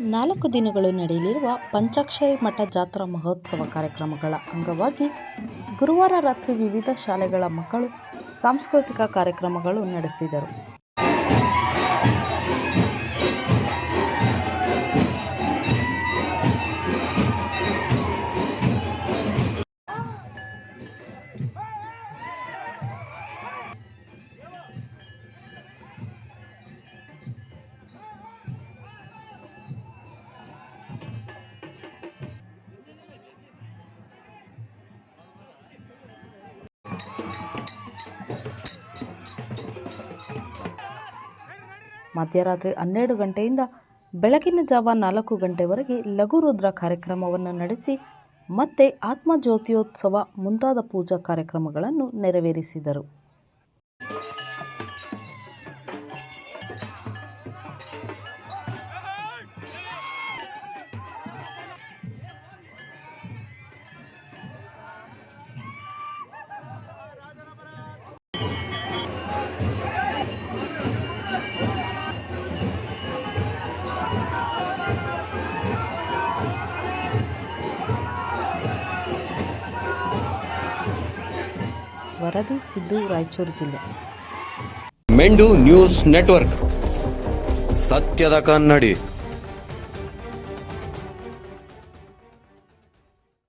ನಾಲ್ಕು ದಿನಗಳು ನಡೆಯಲಿರುವ ಪಂಚಾಕ್ಷರಿ ಮಠ ಜಾತ್ರಾ ಮಹೋತ್ಸವ ಕಾರ್ಯಕ್ರಮಗಳ ಅಂಗವಾಗಿ ಗುರುವಾರ ರಾತ್ರಿ ವಿವಿಧ ಶಾಲೆಗಳ ಮಕ್ಕಳು ಸಾಂಸ್ಕೃತಿಕ ಕಾರ್ಯಕ್ರಮಗಳು ನಡೆಸಿದರು. ಮಧ್ಯರಾತ್ರಿ ಹನ್ನೆರಡು ಗಂಟೆಯಿಂದ ಬೆಳಗಿನ ಜಾವ ನಾಲ್ಕು ಗಂಟೆವರೆಗೆ ಲಘು ರುದ್ರ ಕಾರ್ಯಕ್ರಮವನ್ನು ನಡೆಸಿ ಮತ್ತೆ ಆತ್ಮಜ್ಯೋತಿಯೋತ್ಸವ ಮುಂತಾದ ಪೂಜಾ ಕಾರ್ಯಕ್ರಮಗಳನ್ನು ನೆರವೇರಿಸಿದರು. ವರದಿ ಸಿದ್ದು ರಾಯಚೂರು ಜಿಲ್ಲೆ ಮೆಂಡು ನ್ಯೂಸ್ ನೆಟ್ವರ್ಕ್ ಸತ್ಯದ ಕನ್ನಡಿ